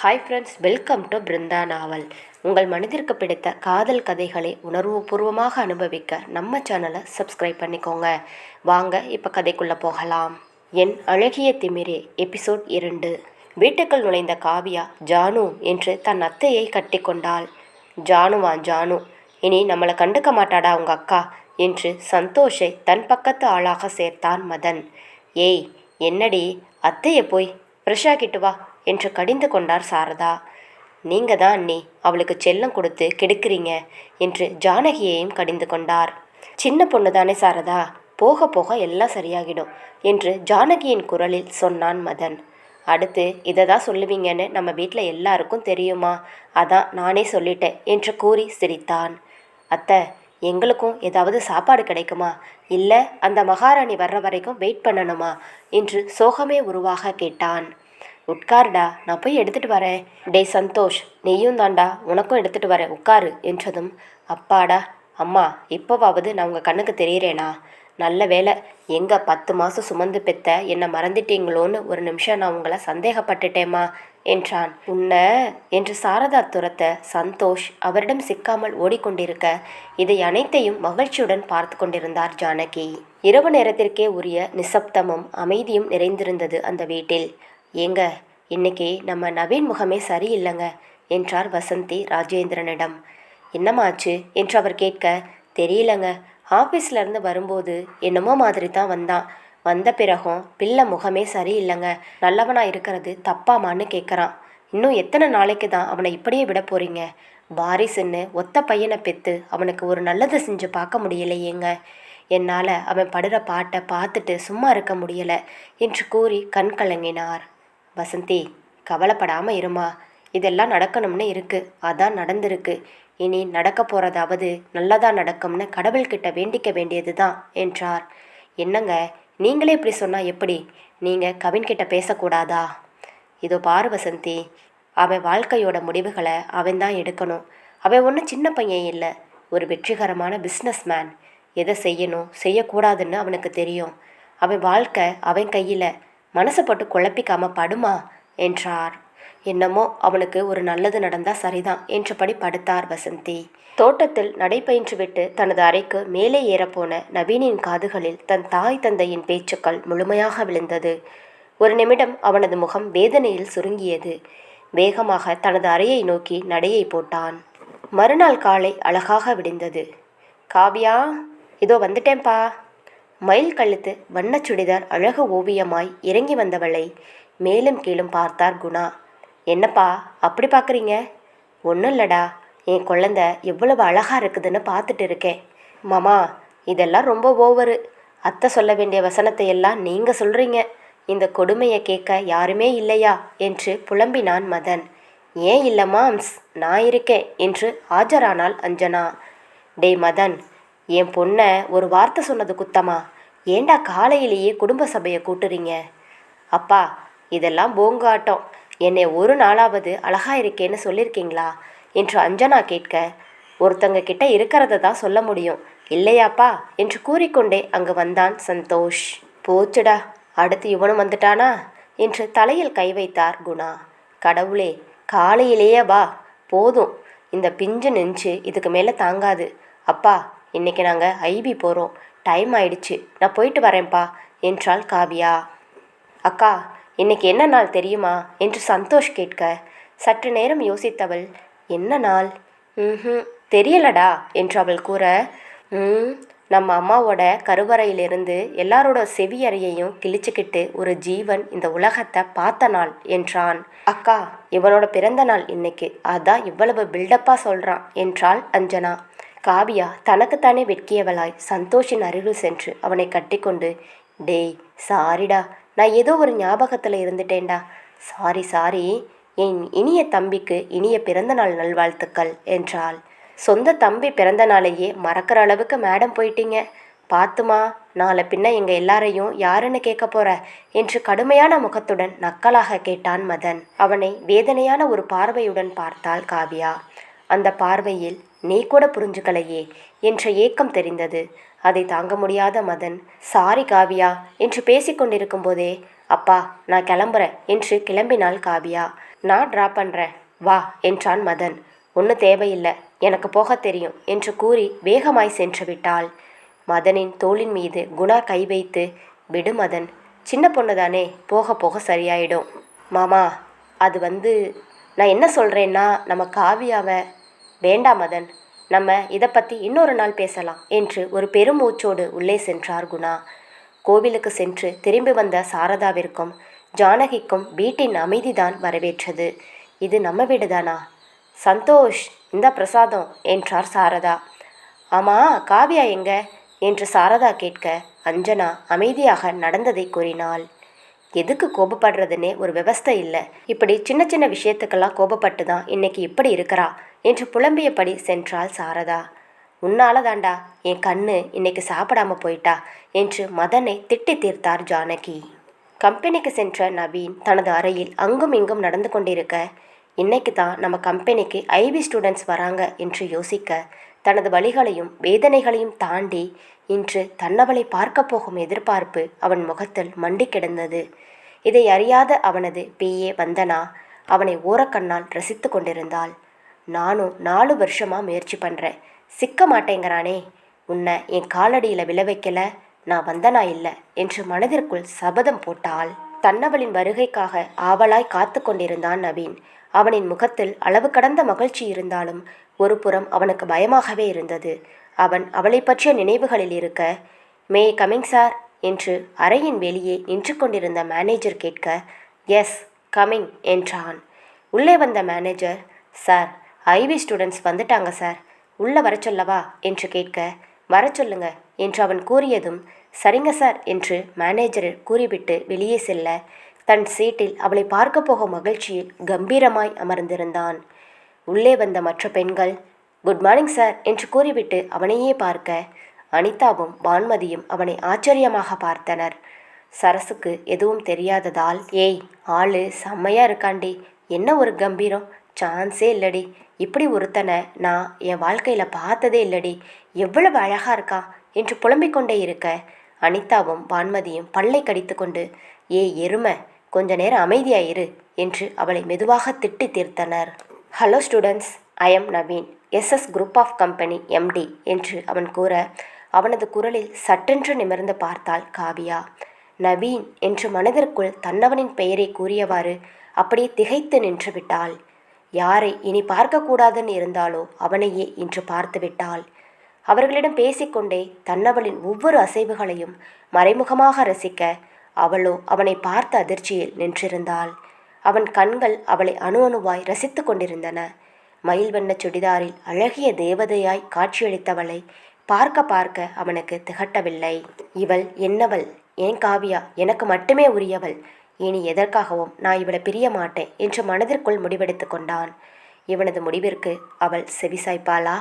Hi friends welcome to Brinda novel உங்கள் மனதிற்கு பிடித்த காதல் கதைகளை உணர்வுபூர்வமாக அனுபவிக்க நம்ம சேனலை சப்ஸ்கிரைப் பண்ணிக்கோங்க. வாங்க இப்போ கதைக்குள்ளே போகலாம். என் அழகிய திமிரே எபிசோட் இரண்டு. வீட்டுக்குள் நுழைந்த காவியா ஜானு என்று தன் அத்தையை கட்டிக்கொண்டாள் ஜானுவா ஜானு இனி நம்மளை கண்டுக்க மாட்டாடா உங்க அக்கா என்று சந்தோஷை தன் பக்கத்து ஆளாக சேர்த்தான் மதன். ஏய் என்னடி அத்தையை போய் ஃப்ரெஷ்ஷாக்கிட்டு வா என்று கடிந்து கொண்டார் சாரதா. நீங்க தான் அண்ணி அவளுக்கு செல்லம் கொடுத்து கெடுக்கிறீங்க என்று ஜானகியையும் கடிந்து கொண்டார். சின்ன பொண்ணு தானே சாரதா போக போக எல்லாம் சரியாகிடும் என்று ஜானகியின் குரலில் சொன்னான் மதன். அடுத்து இதை தான் சொல்லுவீங்கன்னு நம்ம வீட்டில் எல்லாருக்கும் தெரியுமா? அதான் நானே சொல்லிட்டேன் என்று கூறி சிரித்தான். அத்தை எங்களுக்கும் ஏதாவது சாப்பாடு கிடைக்குமா? இல்லை அந்த மகாராணி வர்ற வரைக்கும் வெயிட் பண்ணணுமா? என்று சோகமே உருவாக கேட்டான். உட்காருடா நான் போய் எடுத்துட்டு வரேன். டேய் சந்தோஷ் நீயும் தாண்டா உனக்கும் எடுத்துட்டு வரேன். உட்காரு என்றதும். அப்பாடா அம்மா இப்போவாவது நான் உங்கள் கண்ணுக்கு தெரியிறேனா? நல்ல வேலை எங்கே பத்து மாதம் சுமந்து பெத்த என்னை மறந்துட்டீங்களோன்னு ஒரு நிமிஷம் நான் உங்களை சந்தேகப்பட்டுட்டேம்மா என்றான். உன்ன என்று சாரதா துரத்த சந்தோஷ் அவரிடம் சிக்காமல் ஓடிக்கொண்டிருக்க இதை அனைத்தையும் மகிழ்ச்சியுடன் பார்த்து கொண்டிருந்தார் ஜானகி. இரவு நேரத்திற்கே உரிய நிசப்தமும் அமைதியும் நிறைந்திருந்தது அந்த வீட்டில். ஏங்க இன்னைக்கு நம்ம நவீன் முகமே சரியில்லைங்க என்றார் வசந்தி ராஜேந்திரனிடம். என்னமாச்சு? என்று அவர் கேட்க தெரியலங்க. ஆஃபீஸ்லேருந்து வரும்போது என்னமோ மாதிரி தான் வந்தான். வந்த பிறகும் பிள்ளை முகமே சரியில்லைங்க. நல்லவனாக இருக்கிறது தப்பாமான்னு கேட்குறான் இன்னும் எத்தனை நாளைக்கு தான் அவனை இப்படியே விட போகிறீங்க வாரிசுன்னு ஒத்த பையனை பெற்று அவனுக்கு ஒரு நல்லது செஞ்சு பார்க்க முடியலையேங்க. என்னால் அவன் படுற பாட்டை பார்த்துட்டு சும்மா இருக்க முடியலை என்று கூறி கண் கலங்கினார். வசந்தி கவலைப்படாமல் இருமா. இதெல்லாம் நடக்கணும்னு இருக்குது அதான் நடந்திருக்கு. இனி நடக்க போகிறதாவது நல்லதாக நடக்கும்னு கடவுள்கிட்ட வேண்டிக்க வேண்டியது தான் என்றார். என்னங்க நீங்களே இப்படி சொன்னால் எப்படி? நீங்கள் கவின்கிட்ட பேசக்கூடாதா? இதோ பாரு வசந்தி அவன் வாழ்க்கையோட முடிவுகளை அவன் தான் எடுக்கணும். அவன் ஒன்றும் சின்ன பையன் இல்லை. ஒரு வெற்றிகரமான பிஸ்னஸ் மேன் எதை செய்யணும் செய்யக்கூடாதுன்னு அவனுக்கு தெரியும். அவன் வாழ்க்கை அவன் கையில். மனசை போட்டு குழப்பிக்காம படுமா? என்றார். என்னமோ அவனுக்கு ஒரு நல்லது நடந்தா சரிதான் என்றபடி படுத்தார் வசந்தி. தோட்டத்தில் நடைபயின்றுவிட்டு தனது அறைக்கு மேலே ஏறப்போன நவீனின் காதுகளில் தன் தாய் தந்தையின் பேச்சுக்கள் முழுமையாக விழுந்தது. ஒரு நிமிடம் அவனது முகம் வேதனையில் சுருங்கியது. வேகமாக தனது அறையை நோக்கி நடையை போட்டான். மறுநாள் காலை அழகாக விடிந்தது. காவியா இதோ வந்துட்டேன்பா. மயில் கழுத்து வண்ணச் சுடிதார் அழகு ஓவியமாய் இறங்கி வந்தவளை மேலும் கீழும் பார்த்தார் குணா. என்னப்பா அப்படி பார்க்குறீங்க ஒன்றும் இல்லடா என் குழந்த எவ்வளவு அழகாக இருக்குதுன்னு பார்த்துட்டு இருக்கேன். மாமா இதெல்லாம் ரொம்ப ஓவரு. அத்தை சொல்ல வேண்டிய வசனத்தை எல்லாம் நீங்கள் சொல்கிறீங்க இந்த கொடுமையை கேட்க யாருமே இல்லையா? என்று புலம்பினான் மதன். ஏன் இல்லை மாம்ஸ் நான் இருக்கேன் என்று ஆஜரானாள் அஞ்சனா. டேய் மதன் என் பொண்ணை ஒரு வார்த்தை சொன்னது குத்தமா? ஏண்டா காலையிலேயே குடும்ப சபையை கூட்டுறீங்க? அப்பா இதெல்லாம் போங்காட்டம். என்னை ஒரு நாளாவது அழகா இருக்கேன்னு சொல்லியிருக்கீங்களா என்று அஞ்சனா கேட்க ஒருத்தங்க கிட்ட இருக்கிறத தான் சொல்ல முடியும். இல்லையாப்பா? என்று கூறிக்கொண்டே அங்கு வந்தான் சந்தோஷ். போச்சுடா அடுத்து இவனும் வந்துட்டானா? என்று தலையில் கை வைத்தார் குணா. கடவுளே காலையிலேயே வா. போதும். இந்த பிஞ்சு நெஞ்சு இதுக்கு மேலே தாங்காது. அப்பா இன்றைக்கி நாங்கள் ஐபி போகிறோம் டைம் ஆயிடுச்சு. நான் போயிட்டு வரேன்ப்பா. என்றாள் காவியா. அக்கா இன்னைக்கு என்ன நாள் தெரியுமா? என்று சந்தோஷ் கேட்க. சற்று நேரம் யோசித்தவள் என்ன நாள்? ம் தெரியலடா என்று அவள் கூற. ம் நம்ம அம்மாவோட கருவறையிலிருந்து எல்லாரோட செவியறையையும் கிழிச்சுக்கிட்டு ஒரு ஜீவன் இந்த உலகத்தை பார்த்த நாள் என்றான். அக்கா இவனோட பிறந்த நாள் இன்னைக்கு. அதான் இவ்வளவு பில்டப்பாக சொல்கிறான் என்றாள் அஞ்சனா. காவியா தனக்குத்தானே வெட்கியவளாய் சந்தோஷின் அருகில் சென்று அவனை கட்டிக்கொண்டு டேய் சாரிடா நான் ஏதோ ஒரு ஞாபகத்தில் இருந்துட்டேன்டா. சாரி சாரி என் இனிய தம்பிக்கு இனிய பிறந்தநாள் நல்வாழ்த்துக்கள் என்றாள். சொந்த தம்பி பிறந்த நாளையே மறக்கிற அளவுக்கு மேடம் போயிட்டீங்க. பாத்துமா நாளை பின்ன எங்கள் எல்லாரையும் யாருன்னு கேட்க போற? என்று கடுமையான முகத்துடன் நக்கலாக கேட்டான் மதன். அவனை வேதனையான ஒரு பார்வையுடன் பார்த்தாள் காவியா. அந்த பார்வையில் நீ கூட புரிஞ்சுக்கலையே என்ற ஏக்கம் தெரிந்தது. அதை தாங்க முடியாத மதன் சாரி காவியா என்று பேசிக்கொண்டிருக்கும் போதே அப்பா நான் கிளம்புறேன் என்று கிளம்பினாள் காவியா. நான் ட்ரா பண்ணுறேன் வா என்றான் மதன். ஒன்றும் தேவையில்லை. எனக்கு போக தெரியும் என்று கூறி வேகமாய் சென்று விட்டாள். மதனின் தோளின் மீது குணா கை வைத்து விடு மதன். சின்ன பொண்ணு தானே போக போக சரியாயிடும். மாமா அது வந்து நான் என்ன சொல்கிறேன்னா நம்ம காவியாவை வேண்டாம் மதன் நம்ம இதை பற்றி இன்னொரு நாள் பேசலாம் என்று ஒரு பெருமூச்சோடு உள்ளே சென்றார் குணா. கோவிலுக்கு சென்று திரும்பி வந்த சாரதாவிற்கும் ஜானகிக்கும் வீட்டின் அமைதிதான் வரவேற்றது. இது நம்ம வீடுதானா? சந்தோஷ் இந்த பிரசாதம் என்றார் சாரதா. ஆமா காவியா எங்க? என்று சாரதா கேட்க அஞ்சனா அமைதியாக நடந்ததை கூறினாள். எதுக்கு கோபப்படுறதுன்னே ஒரு விவஸ்தை இல்லை. இப்படி சின்ன சின்ன விஷயத்துக்கெல்லாம் கோபப்பட்டு தான் இன்னைக்கு இப்படி இருக்கிறா? என்று புலம்பியபடி சென்றாள் சாரதா. உன்னால தாண்டா என் கண்ணு இன்னைக்கு சாப்பிடாம போயிட்டா என்று மதனை திட்டி தீர்த்தார் ஜானகி. கம்பெனிக்கு சென்ற நவீன் தனது அறையில் அங்கும் இங்கும் நடந்து கொண்டிருக்க இன்னைக்கு தான் நம்ம கம்பெனிக்கு ஐபி ஸ்டூடெண்ட்ஸ் வராங்க என்று யோசிக்க தனது வழிகளையும் வேதனைகளையும் தாண்டி இன்று தன்னவளை பார்க்கப் போகும் எதிர்பார்ப்பு அவன் முகத்தில் மண்டி கிடந்தது. இதை அறியாத அவனது பிஏ வந்தனா அவனை ஓரக்கண்ணால் ரசித்து கொண்டிருந்தாள். நானும் நாலு வருஷமாக முயற்சி பண்ணுறேன் சிக்க மாட்டேங்கிறானே. உன்னை என் காலடியில் விளை வைக்கல. நான் வந்தனா இல்லை என்று மனதிற்குள் சபதம் போட்டால் தன்னவளின் வருகைக்காக ஆவலாய் காத்து கொண்டிருந்தான் நவீன். அவனின் முகத்தில் அளவு கடந்த மகிழ்ச்சி இருந்தாலும் ஒரு புறம் அவனுக்கு பயமாகவே இருந்தது. அவன் அவளை பற்றிய நினைவுகளில் இருக்க மே கமிங் சார் என்று அறையின் வெளியே நின்று கொண்டிருந்த மேனேஜர் கேட்க எஸ் கமிங் என்றான். உள்ளே வந்த manager sir I V students வந்துட்டாங்க சார். உள்ளே வர சொல்லவா? என்று கேட்க வர சொல்லுங்க என்று அவன் கூறியதும் சரிங்க சார் என்று மேனேஜர் கூறிவிட்டு வெளியே செல்ல தன் சீட்டில் அவளை பார்க்க போகும் மகிழ்ச்சியில் கம்பீரமாய் அமர்ந்திருந்தான். உள்ளே வந்த மற்ற பெண்கள் குட் மார்னிங் சார் என்று கூறிவிட்டு அவனையே பார்க்க அனிதாவும் வான்மதியும் அவனை ஆச்சரியமாக பார்த்தனர். சரசுக்கு எதுவும் தெரியாததால் ஏய் ஆளு செம்மையா இருக்காண்டி என்ன ஒரு கம்பீரம்? சான்ஸே இல்லடி இப்படி ஒருத்தனை நான் என் வாழ்க்கையில் பார்த்ததே இல்லடி. எவ்வளவு அழகா இருக்கா என்று புலம்பிக் கொண்டே இருக்க அனிதாவும் வான்மதியும் பல்லை கடித்துக்கொண்டு ஏ எருமை கொஞ்ச நேரம் அமைதியாயிரு என்று அவளை மெதுவாக திட்டி தீர்த்தனர். Hello students I am Naveen S S group of company M D என்று அவன் கூற அவனது குரலில் சட்டென்று நிமிர்ந்து பார்த்தாள் காவியா. நவீன் என்று மனதிற்குள் தன்னவனின் பெயரை கூறியவாறு அப்படியே திகைத்து நின்று விட்டாள். யாரை இனி பார்க்கக்கூடாதுன்னு இருந்தாலோ அவனையே இன்று பார்த்து விட்டாள் அவர்களிடம் பேசிக்கொண்டே தன்னவளின் ஒவ்வொரு அசைவுகளையும் மறைமுகமாக ரசிக்க அவளோ அவனை பார்த்த அதிர்ச்சியில் நின்றிருந்தாள். அவன் கண்கள் அவளை அணு அணுவாய் ரசித்து கொண்டிருந்தன. மயில் வண்ண சுடிதாரில் அழகிய தேவதையாய் காட்சியளித்தவளை பார்க்க பார்க்க அவனுக்கு திகட்டவில்லை. இவள் என்னவள்? ஏன் காவியா? எனக்கு மட்டுமே உரியவள். இனி எதற்காகவும் நான் இவளை பிரிய மாட்டேன் என்று மனதிற்குள் முடிவெடுத்து கொண்டான். இவனது முடிவிற்கு அவள் செவிசாய்ப்பாளா?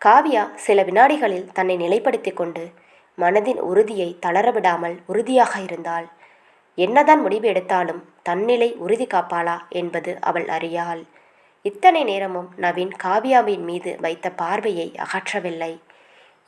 காவியா சில வினாடிகளில் தன்னை நிலைப்படுத்தி கொண்டு மனதின் உறுதியை தளரவிடாமல் உறுதியாக இருந்தாள். என்னதான் முடிவு எடுத்தாலும் தன்னிலை உறுதி காப்பாளா என்பது அவள் அறியாள். இத்தனை நேரமும் நவீன் காவியாவின் மீது வைத்த பார்வையை அகற்றவில்லை.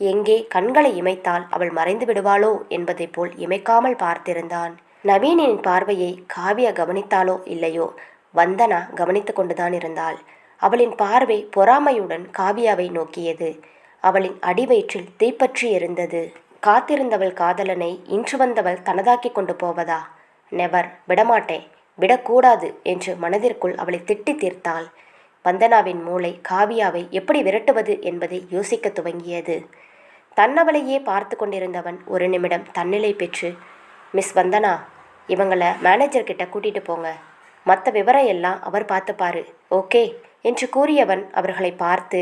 எங்கே கண்களை இமைத்தால் அவள் மறைந்து விடுவாளோ என்பதைப் போல் இமைக்காமல் பார்த்திருந்தான். நவீனின் பார்வையை காவியா கவனித்தாளோ இல்லையோ? வந்தனா கவனித்து கொண்டுதான் இருந்தாள். அவளின் பார்வை பொறாமையுடன் காவியாவை நோக்கியது. அவளின் அடிவயிற்றில் தீப்பற்றி எரிந்தது. காத்திருந்தவள் காதலனை இன்று வந்தவள் தனதாக்கி கொண்டு போவதா? நெவர் விடமாட்டேன். விடக்கூடாது என்று மனதிற்குள் அவளை திட்டி தீர்த்தாள். வந்தனாவின் மூளை காவியாவை எப்படி விரட்டுவது என்பதை யோசிக்க துவங்கியது. தன்னவளையே பார்த்து கொண்டிருந்தவன் ஒரு நிமிடம் தன்னிலை பெற்று மிஸ் வந்தனா இவங்களை மேனேஜர்கிட்ட கூட்டிட்டு போங்க. மற்ற விவரம் எல்லாம் அவர் பார்த்துப்பாரு. ஓகே? என்று கூறியவன் அவர்களை பார்த்து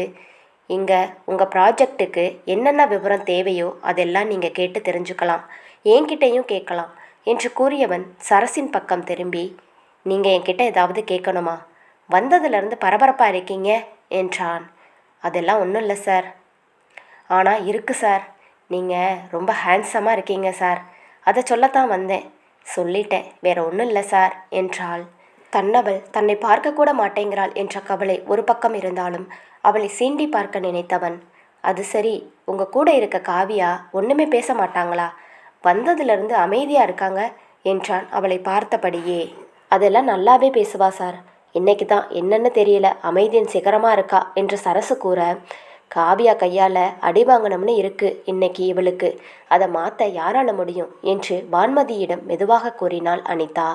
இங்கே உங்கள் ப்ராஜெக்ட்டுக்கு என்னென்ன விவரம் தேவையோ அதெல்லாம் நீங்கள் கேட்டு தெரிஞ்சுக்கலாம். என்கிட்டையும் கேட்கலாம். என்று கூறியவன் சரசின் பக்கம் திரும்பி நீங்கள் என்கிட்ட ஏதாவது கேட்கணுமா? வந்ததுலேருந்து பரபரப்பாக இருக்கீங்க? என்றான். அதெல்லாம் ஒன்றும் இல்லை சார். ஆனால் இருக்குது சார். நீங்கள் ரொம்ப ஹேண்ட்ஸமாக இருக்கீங்க சார். அதை சொல்லத்தான் வந்தேன். சொல்லிட்டேன் வேற ஒன்றும் இல்லை சார் என்றாள். தன்னவள் தன்னை பார்க்கக்கூட மாட்டேங்கிறாள் என்ற கவலை ஒரு பக்கம் இருந்தாலும் அவளை சீண்டி பார்க்க நினைத்தவன். அது சரி உங்க கூட இருக்க காவியா ஒன்றுமே பேச மாட்டாங்களா? வந்ததுலேருந்து அமைதியாக இருக்காங்க என்றான் அவளை பார்த்தபடியே. அதெல்லாம் நல்லாவே பேசுவா சார். இன்னைக்கு தான் என்னென்னு தெரியல அமைதியின் சிகரமாக இருக்கா? என்று சரசு கூற காவியா கையால் அடிவாங்கணும்னு இருக்கு இன்னைக்கு இவளுக்கு. அதை மாற்ற யாரால முடியும்? என்று வான்மதியிடம் மெதுவாக கூறினாள் அனிதா.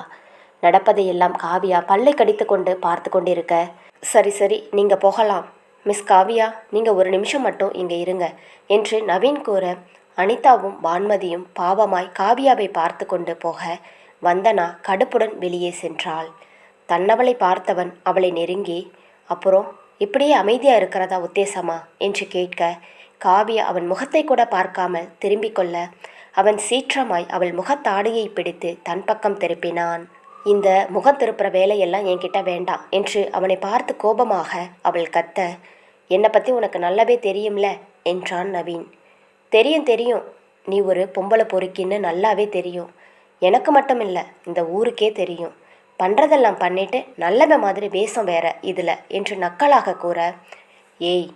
நடப்பதையெல்லாம் காவியா பல்லை கடித்து கொண்டு பார்த்து கொண்டிருக்க. சரி சரி நீங்கள் போகலாம். மிஸ் காவியா நீங்கள் ஒரு நிமிஷம் மட்டும் இங்கே இருங்க என்று நவீன் கூற அனிதாவும் வான்மதியும் பாவமாய் காவியாவை பார்த்து கொண்டு போக வந்தனா கடுப்புடன் வெளியே சென்றாள். தன்னவளை பார்த்தவன் அவளை நெருங்கி அப்புறம் இப்படியே அமைதியாக இருக்கிறதா உத்தேசமா? என்று கேட்க காவியா அவன் முகத்தை கூட பார்க்காமல் திரும்பிக் கொள்ள அவன் சீற்றமாய் அவள் முகத்தாடையை பிடித்து தன் பக்கம் திருப்பினான். இந்த முகம் திருப்புற வேலையெல்லாம் என்கிட்ட வேண்டாம் என்று அவனை பார்த்து கோபமாக அவள் கத்த என்னை பற்றி உனக்கு நல்லாவே தெரியும்ல? என்றான் நவீன். தெரியும் தெரியும். நீ ஒரு பொம்பளை பொறுக்கின்னு நல்லாவே தெரியும். எனக்கு மட்டும் இல்லை இந்த ஊருக்கே தெரியும். பண்ணுறதெல்லாம் பண்ணிட்டு நல்லவன் மாதிரி வேஷம் வேற இதில் என்று நக்கலாக கூற ஏய்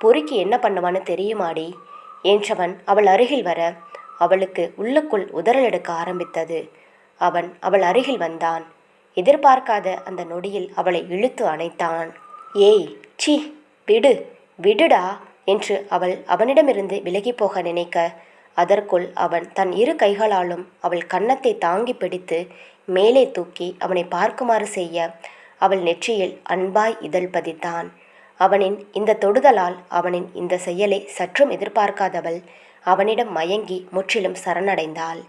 பொறுக்கி என்ன பண்ணுவான்னு தெரியுமாடி? என்றவன் அவள் அருகில் வர அவளுக்கு உள்ளுக்குள் உதறல் எடுக்க ஆரம்பித்தது. அவன் அவள் அருகில் வந்தான். எதிர்பார்க்காத அந்த நொடியில் அவளை இழுத்து அணைத்தான். ஏய் சி விடு விடுடா! என்று அவள் அவனிடமிருந்து விலகி போக நினைக்க அதற்குள் அவன் தன் இரு கைகளாலும் அவள் கன்னத்தை தாங்கி பிடித்து மேலே தூக்கி அவனை பார்க்குமாறு செய்ய அவள் நெற்றியில் அன்பாய் இதழ் பதித்தான். அவனின் இந்த தொடுதலால் அவனின் இந்த செயலை சற்றும் எதிர்பார்க்காதவள் அவனிடம் மயங்கி முற்றிலும் சரணடைந்தாள்.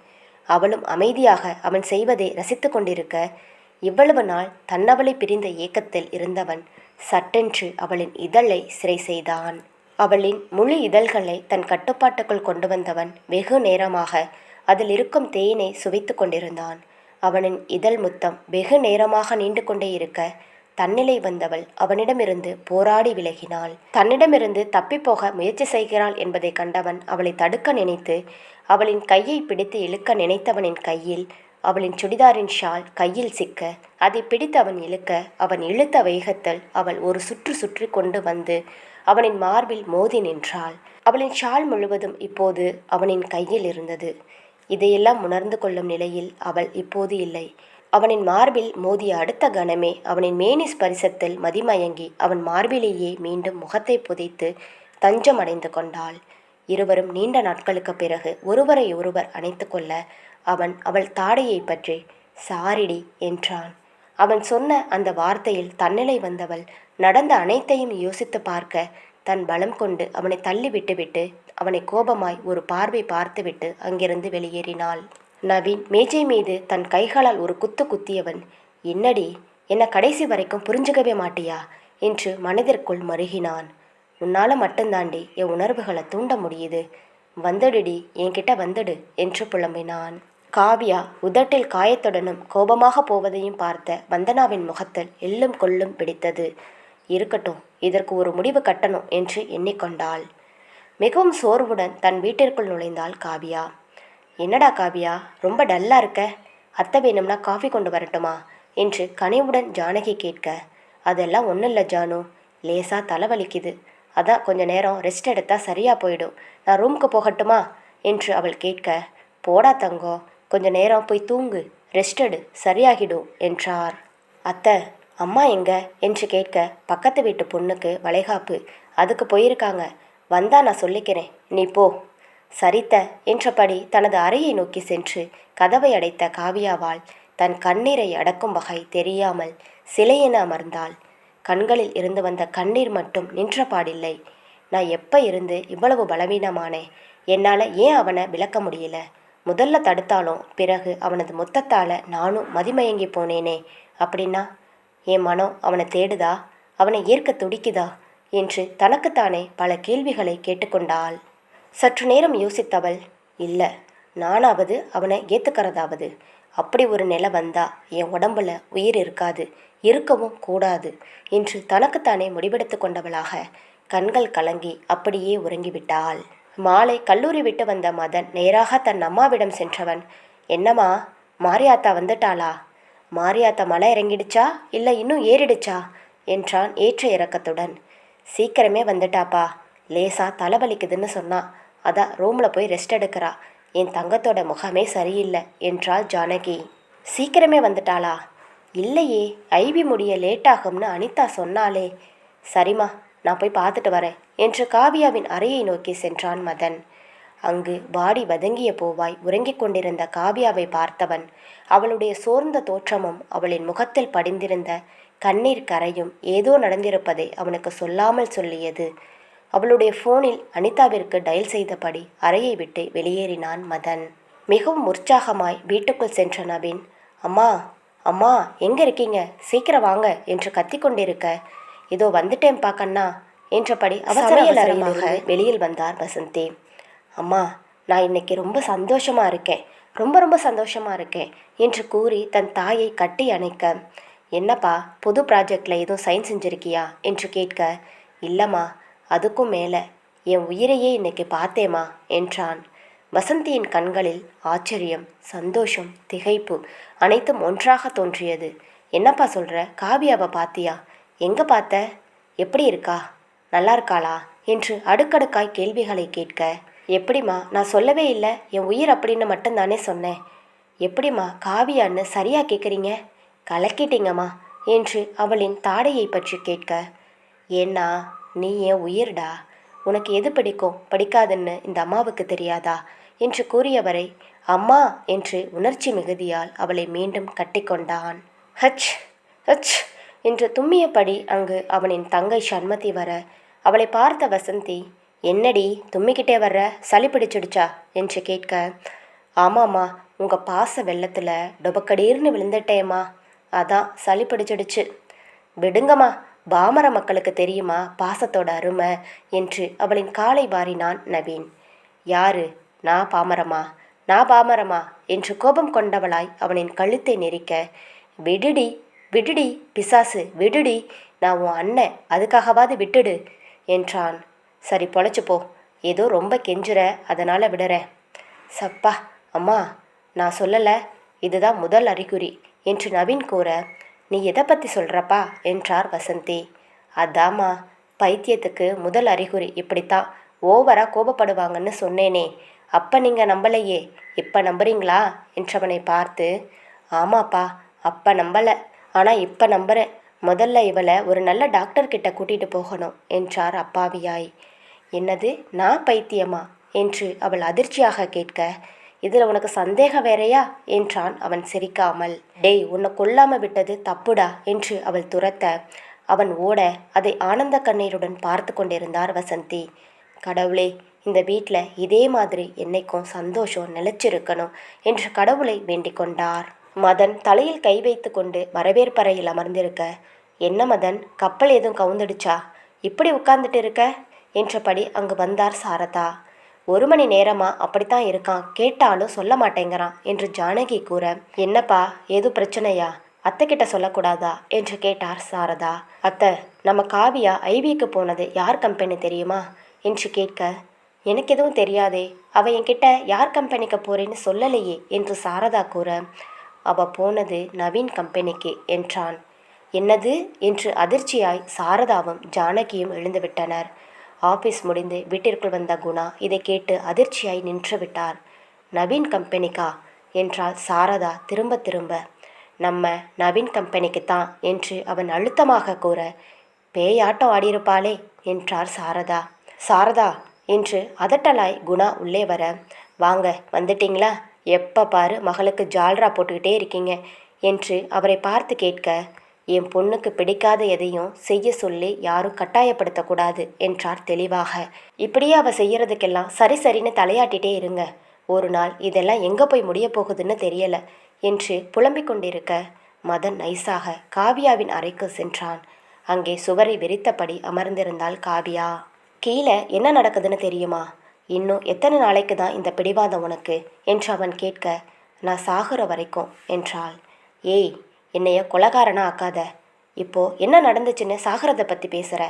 அவளும் அமைதியாக அவன் செய்வதை ரசித்து கொண்டிருக்க இவ்வளவு நாள் தன்னவளை பிரிந்த ஏக்கத்தில் இருந்தவன் சட்டென்று அவளின் இதழை சிறை செய்தான். அவளின் முழு இதழ்களை தன் கட்டுப்பாட்டுக்குள் கொண்டு வந்தவன் வெகு நேரமாக அதில் இருக்கும் தேனை சுவைத்து கொண்டிருந்தான். அவனின் இதழ் முத்தம் வெகு நேரமாக நீண்டு கொண்டே இருக்க தன்னிலை வந்தவள் அவனிடமிருந்து போராடி விலகினாள். தன்னிடமிருந்து தப்பிப்போக முயற்சி செய்கிறாள் என்பதை கண்டவன் அவளை தடுக்க நினைத்து அவளின் கையை பிடித்து இழுக்க நினைத்தவனின் கையில் அவளின் சுடிதாரின் ஷால் கையில் சிக்க அதை பிடித்து அவன் இழுக்க அவன் இழுத்த வேகத்தில் அவள் ஒரு சுற்று சுற்றி கொண்டு வந்து அவனின் மார்பில் மோதி நின்றாள். அவளின் ஷால் முழுவதும் இப்போது அவனின் கையில் இருந்தது. இதையெல்லாம் உணர்ந்து கொள்ளும் நிலையில் அவள் இப்போது இல்லை. அவனின் மார்பில் மோதிய அடுத்த கணமே அவனின் மேனி ஸ்பரிசத்தில் மதிமயங்கி அவன் மார்பிலேயே மீண்டும் முகத்தை புதைத்து தஞ்சம் அடைந்து கொண்டாள். இருவரும் நீண்ட நாட்களுக்கு பிறகு ஒருவரை ஒருவர் அணைத்து கொள்ள அவன் அவள் தாடையை பற்றி சாரிடி என்றான். அவன் சொன்ன அந்த வார்த்தையில் தன்னிலை வந்தவள் நடந்த அனைத்தையும் யோசித்து பார்க்க தன் பலம் கொண்டு அவனை தள்ளி விட்டுவிட்டு அவனை கோபமாய் ஒரு பார்வை பார்த்துவிட்டு அங்கிருந்து வெளியேறினாள். நவீன் மேஜை மீது தன் கைகளால் ஒரு குத்து குத்தியவன் என்னடி என்ன கடைசி வரைக்கும் புரிஞ்சுக்கவே மாட்டியா? என்று மனதிற்குள் மருகினான். உன்னால மட்டும்தாண்டி என் உணர்வுகளை தூண்ட முடியுது. வந்துடுடி என்கிட்ட வந்துடு என்று புலம்பினான். காவியா உதட்டில் காயத்துடனும் கோபமாக போவதையும் பார்த்த வந்தனாவின் முகத்தில் எள்ளும் கொள்ளும் பிடித்தது இருக்கட்டும் இதற்கு ஒரு முடிவு கட்டணும் என்று எண்ணிக்கொண்டாள். மிகவும் சோர்வுடன் தன் வீட்டிற்குள் நுழைந்தாள் காவியா. என்னடா காவியா ரொம்ப டல்லாக இருக்க? அத்தை வேணும்னா காஃபி கொண்டு வரட்டுமா? என்று கனிவுடன் ஜானகி கேட்க. அதெல்லாம் ஒன்றும் இல்லை ஜானு லேசாக தலைவலிக்குது. அதான் கொஞ்ச நேரம் ரெஸ்ட் எடுத்தால் சரியாக போயிடும். நான் ரூமுக்கு போகட்டுமா? என்று அவள் கேட்க. போடா தங்கம் கொஞ்ச நேரம் போய் தூங்கு. ரெஸ்ட் எடு சரியாகிடும் என்றார். அத்தை அம்மா எங்க? என்று கேட்க பக்கத்து வீட்டு பொண்ணுக்கு வளைகாப்பு. அதுக்கு போயிருக்காங்க. வந்தா நான் சொல்லிக்கிறேன். நீ போ. சரித்த என்றபடி தனது அறையை நோக்கி சென்று கதவை அடைத்த காவியாவால் தன் கண்ணீரை அடக்கும் வகை தெரியாமல் சிலையென அமர்ந்தாள். கண்களில் இருந்து வந்த கண்ணீர் மட்டும் நின்றபாடில்லை நான் எப்போ இருந்து இவ்வளவு பலவீனமானேன் என்னால் ஏன் அவனை விளக்க முடியல? முதல்ல தடுத்தாலும் பிறகு அவனது மொத்தத்தால் நானும் மதிமயங்கி போனேனே. அப்படின்னா என் மனம் அவனை தேடுதா? அவனை ஏற்க துடிக்குதா? என்று தனக்குத்தானே பல கேள்விகளை கேட்டுக்கொண்டாள். சற்று நேரம் யோசித்தவள் இல்லை நானாவது அவனை ஏற்றுக்கிறதாவது அப்படி ஒரு நிலை வந்தா என் உடம்புல உயிர் இருக்காது இருக்கவும் கூடாது என்று தனக்குத்தானே முடிவெடுத்து கொண்டவளாக கண்கள் கலங்கி அப்படியே உறங்கிவிட்டாள். மாலை கல்லூரி விட்டு வந்த மதன் நேராக தன் அம்மாவிடம் சென்றவன் என்னம்மா மாரியாத்தா வந்துட்டாளா? மாரியாத்தா மலை இறங்கிடுச்சா? இல்லை இன்னும் ஏறிடுச்சா? என்றான் ஏற்ற இறக்கத்துடன். சீக்கிரமே வந்துட்டாப்பா. லேசா தலைவலிக்குதுன்னு சொன்னா. அதான் ரூமில் போய் ரெஸ்ட் எடுக்கிறா. என் தங்கத்தோட முகமே சரியில்லை என்றாள் ஜானகி. சீக்கிரமே வந்துட்டாளா? இல்லையே ஐவி முடிய லேட்டாகும்னு அனிதா சொன்னாலே சரிம்மா நான் போய் பார்த்துட்டு வரேன் என்று காவியாவின் அறையை நோக்கி சென்றான் மதன். அங்கு வாடி வதங்கிய பூவாய் உறங்கிக் கொண்டிருந்த காவியாவை பார்த்தவன் அவளுடைய சோர்ந்த தோற்றமும் அவளின் முகத்தில் படிந்திருந்த கண்ணீர் கரையும் ஏதோ நடந்திருப்பதை அவனுக்கு சொல்லாமல் சொல்லியது. அவளுடைய ஃபோனில் அனிதாவிற்கு டயல் செய்தபடி அறையை விட்டு வெளியேறினான் மதன். மிகவும் உற்சாகமாய் வீட்டுக்குள் சென்ற நவீன் அம்மா அம்மா எங்க இருக்கீங்க? சீக்கிரம் வாங்க என்று கத்திக்கொண்டிருக்க இதோ வந்துட்டேன் கண்ணா என்றபடி அவசர வெளியில் வந்தார் வசந்தி. அம்மா நான் இன்னைக்கு ரொம்ப சந்தோஷமா இருக்கேன். ரொம்ப ரொம்ப சந்தோஷமா இருக்கேன் என்று கூறி தன் தாயை கட்டி அணைக்க என்னப்பா புது ப்ராஜெக்டில் எதுவும் சைன் செஞ்சுருக்கியா? என்று கேட்க இல்லைம்மா அதுக்கும் மேலே. என் உயிரையே இன்னைக்கு பார்த்தேம்மா என்றான். வசந்தியின் கண்களில் ஆச்சரியம் சந்தோஷம் திகைப்பு அனைத்தும் ஒன்றாக தோன்றியது. என்னப்பா சொல்கிற காவியாவை பாத்தியா? எங்கே பார்த்த? எப்படி இருக்கா? நல்லா இருக்காளா? என்று அடுக்கடுக்காய் கேள்விகளை கேட்க எப்படிம்மா நான் சொல்லவே இல்லை. என் உயிர் அப்படின்னு மட்டும்தானே சொன்னேன். எப்படிம்மா காவியான்னு சரியாக கேட்குறீங்க கலக்கிட்டீங்கம்மா என்று அவளின் தாடையை பற்றி கேட்க. ஏன்னா நீ என் உயிர்டா. உனக்கு எது பிடிக்கும் படிக்காதுன்னு இந்த அம்மாவுக்கு தெரியாதா? என்று கூறியவரை அம்மா என்று உணர்ச்சி மிகுதியால் அவளை மீண்டும் கட்டிக்கொண்டான் ஹச் ஹச் என்று தும்மியபடி அங்கு அவனின் தங்கை சண்மதி வர அவளை பார்த்த வசந்தி என்னடி தும்மிக்கிட்டே வர்ற? சளி பிடிச்சிடுச்சா? என்று கேட்க ஆமாம்மா உங்கள் பாச வெள்ளத்தில் டொபக்கடீர்னு விழுந்துட்டேம்மா. அதான் சளி பிடிச்சிடுச்சு. விடுங்கம்மா பாமர மக்களுக்கு தெரியுமா பாசத்தோட அருமை? என்று அவளின் காலை வாரினான் நவீன். யாரு? நான் பாமரமா? நான் பாமரமா? என்று கோபம் கொண்டவளாய் அவனின் கழுத்தை நெரிக்க விடுடி விடுடி பிசாசு விடுடி நான் உன் அண்ணன் அதுக்காகவாது விட்டுடு என்றான். சரி பொழைச்சி போ. ஏதோ ரொம்ப கெஞ்சுற அதனால் விடுறேன் சப்பா அம்மா நான் சொல்லலை. இதுதான் முதல் அறிகுறி என்று நவீன் கூற நீ எதை பற்றி சொல்கிறப்பா என்றார் வசந்தி. அதாம்மா பைத்தியத்துக்கு முதல் அறிகுறி இப்படித்தான். ஓவராக கோபப்படுவாங்கன்னு சொன்னேனே. அப்போ நீங்கள் நம்பலையே. இப்போ நம்புறீங்களா? என்றவனை பார்த்து ஆமாப்பா அப்போ நம்பலை. ஆனால் இப்போ நம்புகிறேன் முதல்ல இவளை ஒரு நல்ல டாக்டர்கிட்ட கூட்டிகிட்டு போகணும் என்றார் அப்பாவியாய். என்னது நான் பைத்தியமா? என்று அவள் அதிர்ச்சியாக கேட்க இதில் உனக்கு சந்தேகம் வேறையா? என்றான் அவன் சிரிக்காமல். டேய் உன்னை கொல்லாம விட்டது தப்புடா? என்று அவள் துரத்த அவன் ஓட அதை ஆனந்த கண்ணீருடன் பார்த்து கொண்டிருந்தார் வசந்தி. கடவுளே இந்த வீட்டில் இதே மாதிரி என்னைக்கும் சந்தோஷம் நிலைச்சிருக்கணும் என்று கடவுளை வேண்டிக் கொண்டார். மதன் தலையில் கை வைத்து கொண்டு வரவேற்பறையில் அமர்ந்திருக்க என்ன மதன்? கப்பல் எதுவும் கவுந்துடுச்சா? இப்படி உட்கார்ந்துட்டு இருக்க? என்றபடி அங்கு வந்தார் சாரதா. ஒரு மணி நேரமா? அப்படித்தான் இருக்கான். கேட்டாலும் சொல்ல மாட்டேங்கிறான் என்று ஜானகி கூற என்னப்பா? ஏது பிரச்சனையா? அத்தை கிட்ட சொல்லக்கூடாதா? என்று கேட்டார் சாரதா. அத்தை நம்ம காவியா ஐவிக்கு போனது யார் கம்பெனி தெரியுமா? என்று கேட்க எனக்கு எதுவும் தெரியாதே. அவ என்கிட்ட யார் கம்பெனிக்கு போறேன்னு சொல்லலையே என்று சாரதா கூற அவ போனது நவீன் கம்பெனிக்கு என்றான். என்னது? என்று அதிர்ச்சியாய் சாரதாவும் ஜானகியும் எழுந்துவிட்டனர் ஆபீஸ் முடிந்து வீட்டிற்குள் வந்த குணா இதை கேட்டு அதிர்ச்சியாய் நின்று விட்டார். நவீன் கம்பெனிக்கா? என்றால் சாரதா திரும்ப திரும்ப. நம்ம நவீன் கம்பெனிக்கு தான் என்று அவன் அழுத்தமாக கூற. பேயாட்டம் ஆடியிருப்பாளே என்றார் சாரதா. சாரதா என்று அதட்டலாய் குணா உள்ளே வர. வாங்க வந்துட்டீங்களா? எப்போ பாரு மகளுக்கு ஜால்ரா போட்டுக்கிட்டே இருக்கீங்க என்று அவரை பார்த்து கேட்க என் பொண்ணுக்கு பிடிக்காத எதையும் செய்ய சொல்லி யாரும் கட்டாயப்படுத்தக்கூடாது என்றார் தெளிவாக. இப்படியே அவ செய்யறதுக்கெல்லாம் சரி சரின்னு தலையாட்டிட்டே இருங்க. ஒரு நாள் இதெல்லாம் எங்கே போய் முடிய போகுதுன்னு தெரியல என்று புலம்பிக் கொண்டிருக்க மதன் நைஸாக காவியாவின் அறைக்கு சென்றான். அங்கே சுவரை வெறித்தபடி அமர்ந்திருந்தாள் காவியா. கீழே என்ன நடக்குதுன்னு தெரியுமா? இன்னும் எத்தனை நாளைக்கு தான் இந்த பிடிவாதம் உனக்கு? என்று அவன் கேட்க நான் சாகுற வரைக்கும் என்றாள். ஏய் என்னைய கொலகாரனா ஆக்காத. இப்போ என்ன நடந்துச்சுன்னு சாகிறத பற்றி பேசுகிற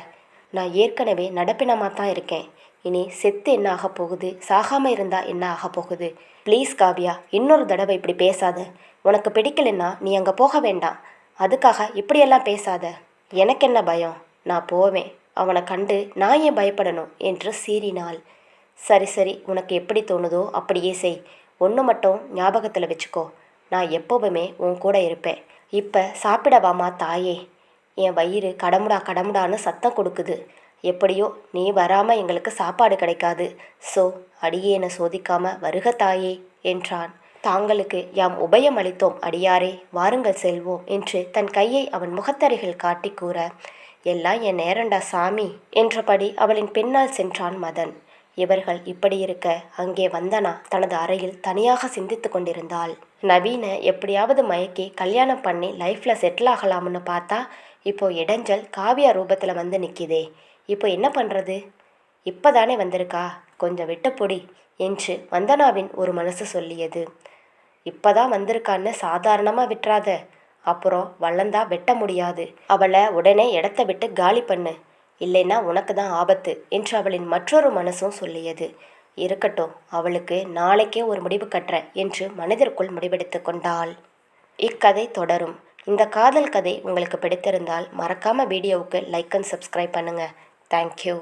நான் ஏற்கனவே நடப்பினமாக தான் இருக்கேன். இனி செத்து என்ன ஆக போகுது? சாகாமல் இருந்தால் என்ன ஆக போகுது? ப்ளீஸ் காவியா இன்னொரு தடவை இப்படி பேசாத. உனக்கு பிடிக்கலன்னா நீ அங்கே போக வேண்டாம். அதுக்காக இப்படியெல்லாம் பேசாத. எனக்கு என்ன பயம்? நான் போவேன். அவனை கண்டு நான் ஏன் பயப்படணும்? என்று சீறினாள். சரி சரி உனக்கு எப்படி தோணுதோ அப்படியே செய். ஒன்று மட்டும் ஞாபகத்தில் வச்சுக்கோ. நான் எப்போவுமே உன் கூட இருப்பேன். இப்போ சாப்பிடவாமா தாயே? என் வயிறு கடமுடா கடமுடான்னு சத்தம் கொடுக்குது. எப்படியோ நீ வராமல் எங்களுக்கு சாப்பாடு கிடைக்காது. ஸோ அடியேனை சோதிக்காம வருக தாயே என்றான். தாங்களுக்கு யாம் உபயம் அளித்தோம் அடியாரே வாருங்கள் செல்வோம் என்று தன் கையை அவன் முகத்தருகில் காட்டி கூற எல்லாம் என் நேரண்டா சாமி என்றபடி அவளின் பின்னால் சென்றான் மதன். இவர்கள் இப்படி இருக்க அங்கே வந்தனா தனது அறையில் தனியாக சிந்தித்து கொண்டிருந்தாள். நவீன எப்படியாவது மயக்கி கல்யாணம் பண்ணி லைஃப்ல செட்டில் ஆகலாம்னு பார்த்தா இப்போ இடைஞ்சல் காவியா ரூபத்தில் வந்து நிற்கிதே இப்போ என்ன பண்ணுறது இப்போதானே வந்திருக்கா? கொஞ்சம் விட்டு பொடி என்று வந்தனாவின் ஒரு மனசு சொல்லியது. இப்போதான் வந்திருக்கான்னு சாதாரணமாக விட்டுறாத. அப்புறம் வளர்ந்தா வெட்ட முடியாது. அவளை உடனே இடத்த விட்டு காலி பண்ணு. இல்லைன்னா உனக்கு தான் ஆபத்து என்று அவளின் மற்றொரு மனசும் சொல்லியது. இருக்கட்டும் அவளுக்கு நாளைக்கே ஒரு முடிவு கட்டுறேன் என்று மனதிற்குள் முடிவெடுத்து கொண்டாள். இக்கதை தொடரும். இந்த காதல் கதை உங்களுக்கு பிடித்திருந்தால் மறக்காமல் வீடியோவுக்கு லைக் அண்ட் சப்ஸ்கிரைப் பண்ணுங்கள் தேங்க்யூ